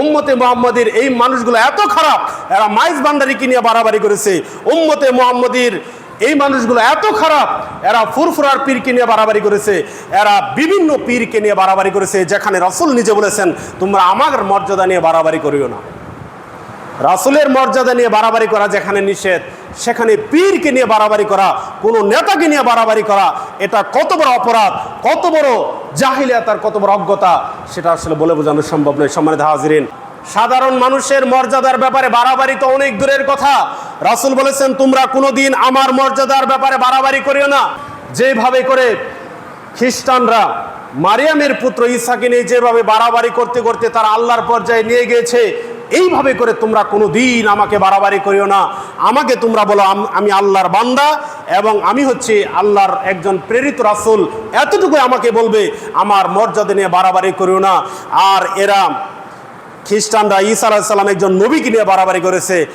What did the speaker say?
উম্মতে মোহাম্মদীর এই মানুষগুলো এত খারাপ, এরা মাইজ বান্দারিকে নিয়ে বাড়াবাড়ি করেছে। উম্মতে মোহাম্মদীর এই মানুষগুলো এত খারাপ, এরা ফুরফুরার পীরকে নিয়ে বাড়াবাড়ি করেছে। এরা বিভিন্ন পীরকে নিয়ে বাড়াবাড়ি করেছে, যেখানে রসুল নিজে বলেছেন, তোমরা আমার মর্যাদা নিয়ে বাড়াবাড়ি করিও না। রাসূলের মর্যাদা নিয়ে বাড়াবাড়ি করা যেখানে নিষেধ, সেখানে পীরকে নিয়ে বাড়াবাড়ি করা, কোনো নেতাকে নিয়ে বাড়াবাড়ি করা, এটা কত বড় অপরাধ, কত বড় জাহিলিয়াতার কত বড় অজ্ঞতা, সেটা আসলে বলে বোঝানো সম্ভব নয়। সম্মানিত হাজিরিন, সাধারণ মানুষের মর্যাদার ব্যাপারে বাড়াবাড়ি তো অনেক দূরের কথা। রাসূল বলেছেন, তোমরা কোনোদিন আমার মর্যাদার ব্যাপারে বাড়াবাড়ি করিও না। যেভাবে করে খ্রিস্টানরা মারিয়ামের পুত্র ঈসাকে নিয়ে যেভাবে বাড়াবাড়ি করতে করতে তারা আল্লাহর পর্যায়ে নিয়ে গিয়েছে এইভাবে করে তোমরা কোনো দিন আমাকে বাড়াবাড়ি করিও না। আমাকে তোমরা বলো, আমি আল্লাহর বান্দা এবং আমি হচ্ছে আল্লাহর একজন প্রেরিত রাসুল। এতটুকু আমাকে বলবে, আমার মর্যাদা নিয়ে বাড়াবাড়ি করিও না। আর এরা খ্রিস্টানরা ঈসা আলাহিসাল্লাম একজন নবীকে নিয়ে বাড়াবাড়ি করেছে।